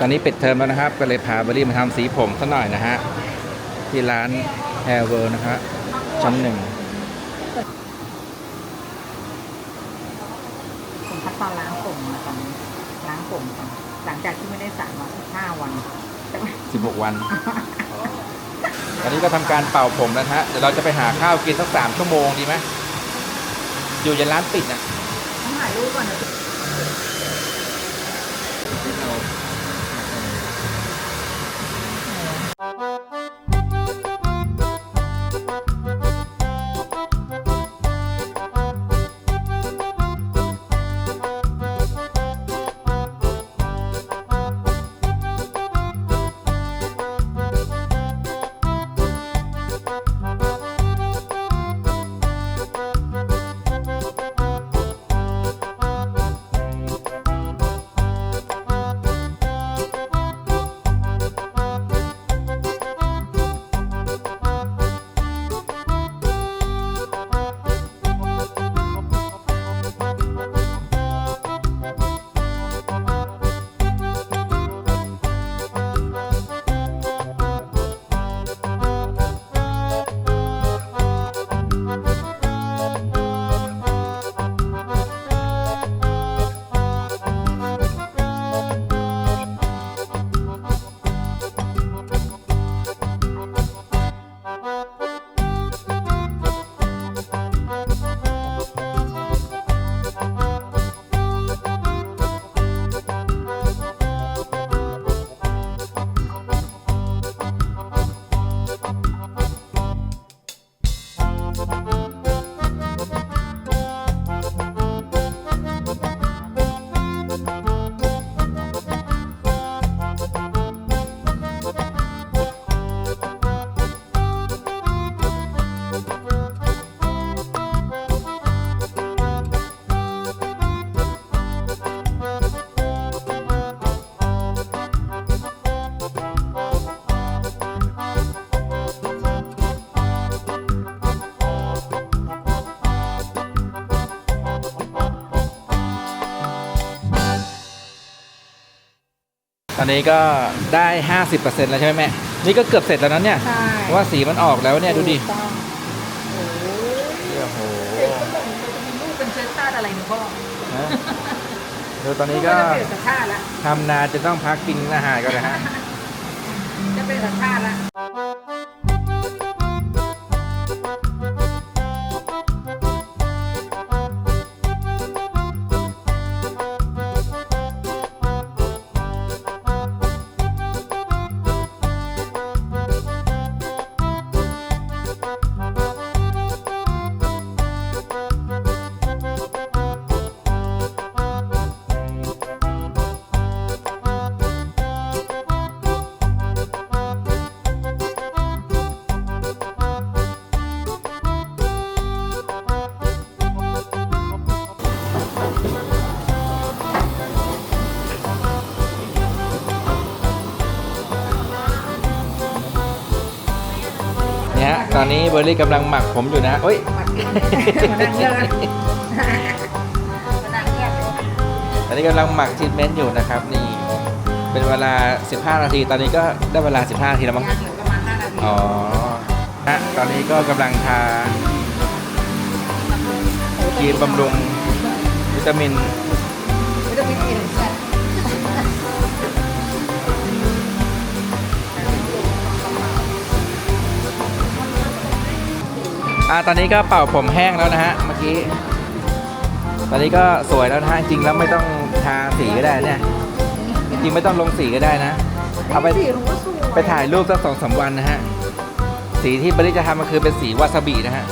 ตอนนี้ปิดเทอมแล้วนะครับ ก็เลยพาเบอร์รี่มาทำสีผมสักหน่อยนะฮะ ที่ร้าน Hair World นะครับชั้นหนึ่งผมพักตอนล้างผมนะตอนนี้ล้างผมก่อนหลังจากที่ไม่ได้สระมาสิบห้าวันใช่ไหม16วัน ตอนนี้ก็ทำการเป่าผมแล้วนะฮะ เดี๋ยวเราจะไปหาข้าวกินสักสามชั่วโมงดีไหมอยู่ยันร้านปิดอะต้องถ่ายรูปก่อนนะ Música ตอนนี้ก็ได้ 50%แล้วใช่ไหมแม่ นี่ก็เกือบเสร็จแล้วนั้นเนี่ยใช่เพราะว่าสีมันออกแล้วเนี่ยดูดิถูกต้องโอ้ยโอ้โหเด็กก็บอกมันจะมีลูกเป็นเชื้อชาติอะไรเนี่ยพ่อนะดูตอนนี้ลูก็จะเป็นสัญชาติละทำนาจะต้องพักกินอาหารกันนะฮะ จะเป็นสัญชาติละ นี่ยฮะตอนนี้เบอร์รี่กำลังหมักผมอยู่นะเอ้ยมากินมานั่งเงียบเลยมานั่งเงียบเลยตอนนี้กำลังหมักทรีทเมนต์อยู่นะครับ นี่ เป็นเวลา 15 นาที ตอนนี้ก็ได้เวลา 15 นาทีแล้วมั้งย่างเหลือประมาณห้านาทีอ๋อฮะตอนนี้ก็กำลังทาครีมบำรุงวิตามิน วิตามินเอหนึ่ อ่าตอนนี้ก็เป่าผมแห้งแล้วนะฮะเมื่อกี้ ตอนนี้ก็สวยแล้วนะฮะจริงๆแล้วไม่ต้องทาสีก็ได้เนี่ยจริงๆไม่ต้องลงสีก็ได้นะเอาไปสีรู้ว่าสวยไปถ่ายรูปสักสองสามวันนะฮะสีที่บริจะทำมันคือเป็นสีวาซาบินะฮะ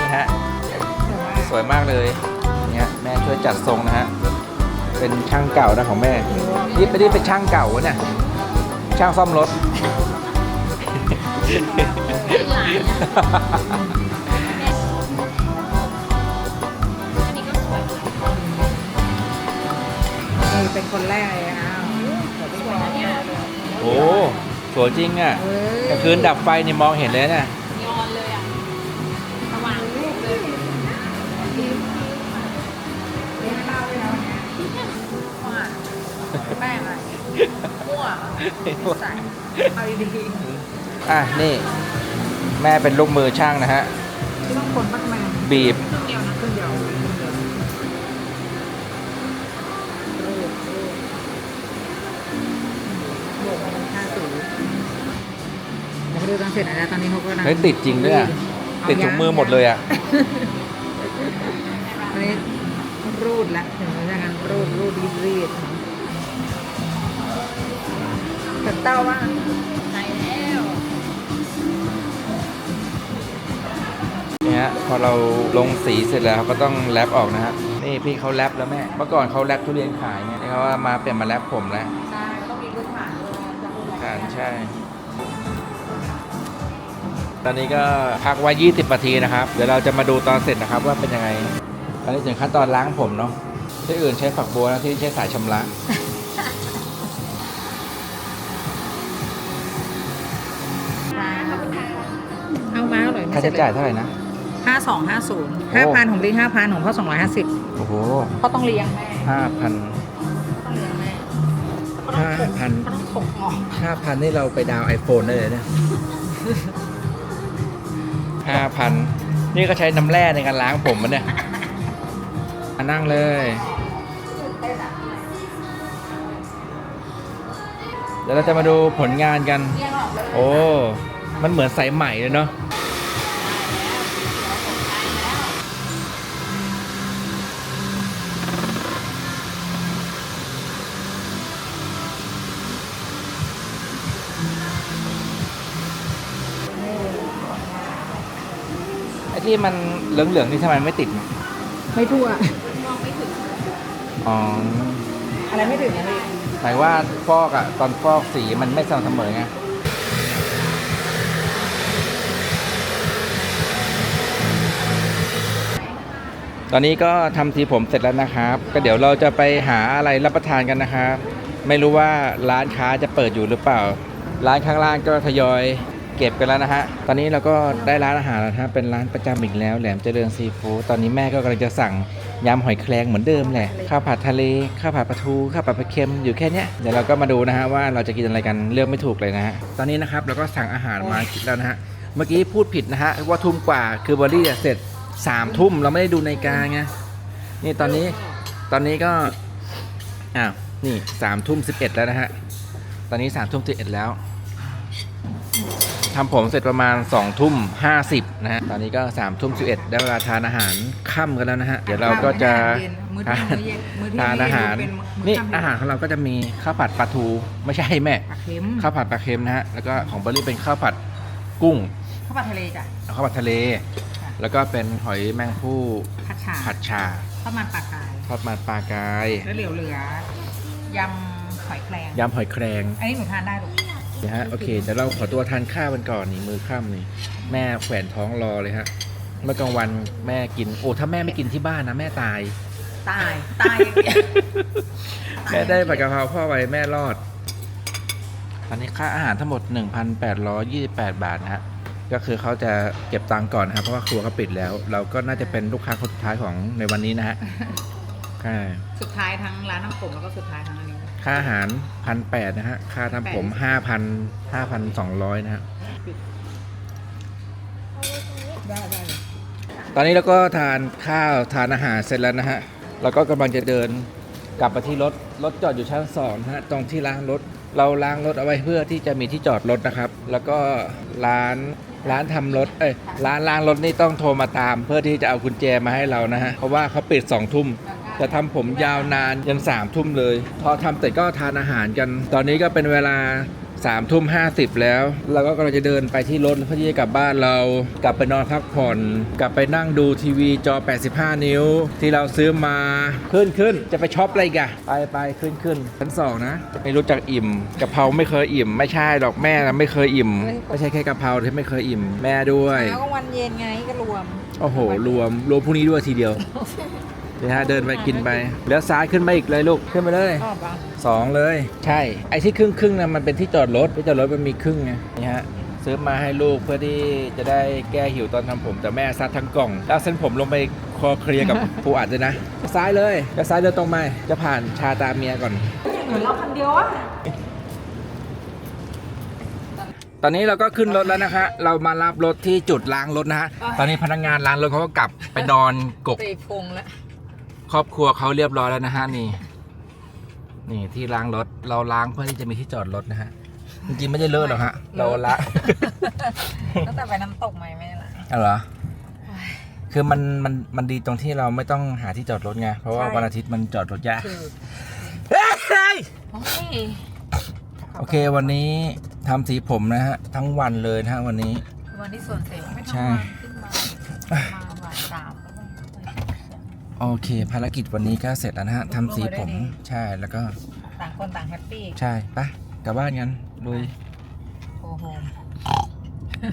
นี่ฮะสวยมากเลยเนี่ยแม่ช่วยจัดทรงนะฮะเป็นช่างเก่านะของแม่นี่ไม่ได้เป็นช่างเก่าวะเนี่ยช่างซ่อมรถ เป็นคนแรกเลยนะสวยนะเนี่ยโอ้สวยจริงอะเออกลางคืนดับไฟนี่มองเห็นเลยนะยอนเลยอะสว่างรูปเลยเลี้ยงข้าวด้วยนะวันเนี้ยว่าแป้งอะไรใส่เอาดีอะนี่ แม่เป็นลูกมือช่างนะฮะๆที่ต้องคนมากมายบีบ ดี๋ยวไปดูตอนเสร็จนะตอนนี้เขาก็กำลังเฮ้ยติดจริงด้วยอะติดถุงมือหมดเลยอะตอนนี้รูดละถึงเวลาการรูดรูดรีดรีดเปิดเต้าว่าใช่แล้วเนี่ยฮะพอเราลงสีเสร็จแล้วก็ต้องแรปออกนะฮะนี่พี่เขาแรปแล้วแม่เมื่อก่อนเขาแรปทุเรียนขายเนี่ยนี่เขาว่ามาเปลี่ยนมาแรปผมแล้วใช่ต้องมีพื้นฐานด้วยจะพูดอะไรอ่านใช่ ตอนนี้ก็พักไว้ 20นาทีนะครับ เดี๋ยวเราจะมาดูตอนเสร็จนะครับว่าเป็นยังไง ตอนนี้ถึงขั้นตอนล้างผมเนาะ ที่อื่นใช้ฝักบัวนะที่นี่ใช้สายชำระ เอามาอร่อยค่าใช้จ่ายเท่าไหร่นะ ห้าสองห้าศูนย์ห้าพันของลิงห้าพันของพ่อสองร้อยห้าสิบโอ้โหเขาต้องเลี้ยงแม่ ห้าพัน พันเขาต้องถกงอกห้าพันนี่เราไปดาวไอโฟนได้เลยเนี่ยห้าพันนี่ก็ใช้น้ำแร่ในการล้างผมมันเนี่ยมานั่งเลย เดี๋ยวเราจะมาดูผลงานกันเลี้ยงออกเลยโอ้ มันเหมือนสายใหม่เลยเนาะ ที่มันเหลืองๆนี่ทำไมไม่ติด ไม่ทั่ว มองไม่ถึงอ๋ออะไรไม่ถึงนะพี่หมายว่าฟอกอะตอนฟอกสีมันไม่สม่ำเสมอไง ตอนนี้ก็ทำสีผมเสร็จแล้วนะครับ ก็เดี๋ยวเราจะไปหาอะไรรับประทานกันนะครับ ไม่รู้ว่าร้านค้าจะเปิดอยู่หรือเปล่า ร้านข้างล่างก็ทยอย เก็บกันแล้วนะฮะ ตอนนี้เราก็ได้ร้านอาหารแล้วนะฮะ เป็นร้านประจำอีกแล้วแหลมเจริญซีฟู้ด ตอนนี้แม่ก็กำลังจะสั่งยำหอยแครงเหมือนเดิมแหละ ข้าวผัดทะเล ข้าวผัดปลาทู ข้าวผัดปลาเค็มอยู่แค่เนี้ย เดี๋ยวเราก็มาดูนะฮะว่าเราจะกินอะไรกันเลือกไม่ถูกเลยนะฮะ ตอนนี้นะครับเราก็สั่งอาหารมาแล้วนะฮะ เมื่อกี้พูดผิดนะฮะว่าทุ่มกว่าคือบอรี่เสร็จสามทุ่มเราไม่ได้ดูในาฬิกาไง นี่ตอนนี้ตอนนี้ก็อ้าวนี่สามทุ่มสิบเอ็ดแล้วนะฮะ ตอนนี้สามทุ่มสิบเอ็ดแล้ว ทำผมเสร็จประมาณสองทุ่มห้าสิบนะฮะ ตอนนี้ก็สามทุ่มสิบเอ็ดได้เวลาทานอาหารค่ำกันแล้วนะฮะ เดี๋ยวเราก็จะมื้อทาเที่ยงมื้อเย็นมื้อเที่ยงทานอาหาร เป็นมื้นี่ค่ำอาหารของเราก็จะมีข้าวผัดปลาทูไม่ใช่แม่ ปลาเค็มข้าวผัดปลาเค็มนะฮะ แล้วก็ของเบอร์รี่เป็นข้าวผัดกุ้ง ข้าวผัดทะเลจ้ะ ข้าวผัดทะเล ค่ะ แล้วก็เป็นหอยแมงผู้ผัดฉ่าผัดชาข้าวมันปลากายทอดมันปลากายแล้วเหลือเหลือยำหอยแครงยำหอยแครง อันนี้หนูทานได้หรอ นะฮะโอเคเดี๋ยวเราขอตัวทานข้าวกันก่อนนี่มือข้ามนี่แม่แขวนท้องรอเลยฮะเมื่อกลางวันแม่กิน โอ้ถ้าแม่ไม่กินที่บ้านนะแม่ตาย ตาย ตายอย่างเดียวแม่ได้ผัดกะเพราพ่อไว้แม่รอด ตอนนี้ค่าอาหารทั้งหมด 1,828 บาทนะฮะ ก็คือเขาจะเก็บตังค์ก่อนนะครับเพราะว่าครัวเขาปิดแล้ว เราก็น่าจะเป็นลูกค้าคนสุดท้ายของในวันนี้นะฮะใช่สุดท้ายทั้งร้านน้ำผมแล้วก็สุดท้ายทั้งอันนี้ ค่าอาหารพันแปดนะฮะ ค่าทำผมห้าพันห้าพันสองร้อยนะฮะ ได้ได้ตอนนี้เราก็ทานข้าวทานอาหารเสร็จแล้วนะฮะ เราก็กำลังจะเดินกลับไปที่รถ รถจอดอยู่ชั้นสองนะฮะ ตรงที่ล้างรถ เราล้างรถเอาไว้เพื่อที่จะมีที่จอดรถนะครับ แล้วก็ร้านร้านทำรถ เอ้ย ร้านล้างรถนี่ต้องโทรมาตาม เพื่อที่จะเอากุญแจมาให้เรานะฮะ เพราะว่าเขาปิดสองทุ่ม จะทำผมยาวนานยันสามทุ่มเลย พอทำเสร็จก็ทานอาหารกัน ตอนนี้ก็เป็นเวลาสามทุ่มห้าสิบแล้ว เราก็กำลังจะเดินไปที่รถเพื่อที่จะกลับบ้านเรา กลับไปนอนพักผ่อน กลับไปนั่งดูทีวีจอ 85 นิ้ว ที่เราซื้อมาขึ้นขึ้นจะไปช็อปอะไรอีกันไปไปขึ้นขึ้นชั้นสองนะไม่รู้จักอิ่มกะเพราไม่เคยอิ่ม ไม่ใช่หรอกแม่นะไม่เคยอิ่ม ไม่ใช่แค่กะเพราที่ไม่เคยอิ่ม แม่ด้วยแล้วก็วันเย็นไงก็รวม โอ้โห รวมรวมพรุ่งนี้ด้วยทีเดียว นี่ฮะเดินไปกินไปแล้วซ้ายขึ้นมาอีกเลยลูกขึ้นไปเลยชอบปะสองเลย ใช่ไอ้ที่ครึ่งครึ่งๆนะมันเป็นที่จอดรถที่จอดรถมันมีครึ่งไงนี่ฮะซื้อมาให้ลูกเพื่อที่จะได้แก้หิวตอนทำผม แต่แม่ซัดทั้งกล่อง แล้วเส้นผมลงไปคอเคลียร์กับปูอัดเลยนะซ้ายเลยแล้วซ้ายเดินตรงไปจะผ่านชาตาเมียก่อนเหมือนเราคันเดียวอะอนนี้เราก็ขึ้นรถแล้วนะคะ เรามารับรถที่จุดล้างรถนะฮะตอนนี้พนักงานล้างรถเขาก็กลับไปนอนกกตีพุงแล้ว ครอบครัวเขาเรียบร้อยแล้วนะฮะนี่ นี่ที่ล้างรถเราล้างเพื่อที่จะมีที่จอดรถนะฮะจริงๆไม่ได้เลอะหรอกฮะ เราละตั้งแต่ไปน้ำตกไหมไม่ละอะไรเหรอคือมันมันมันดีตรงที่เราไม่ต้องหาที่จอดรถไงเพราะว่าใช่วันอาทิตย์มันจอดรถยากคือเฮ้ยโอ้ยโอเค วันนี้ทำสีผมนะฮะ ทั้งวันเลยนะฮะวันนี้ วันที่ส่วนเสียไม่ใช่ทำงานขึ้นมา โอเค ภารกิจวันนี้ก็เสร็จแล้วนะฮะทำสีผมใช่แล้วก็ต่างคนต่างแฮปปี้ ใช่ไปะกลับบ้านกันลุย โอ้โห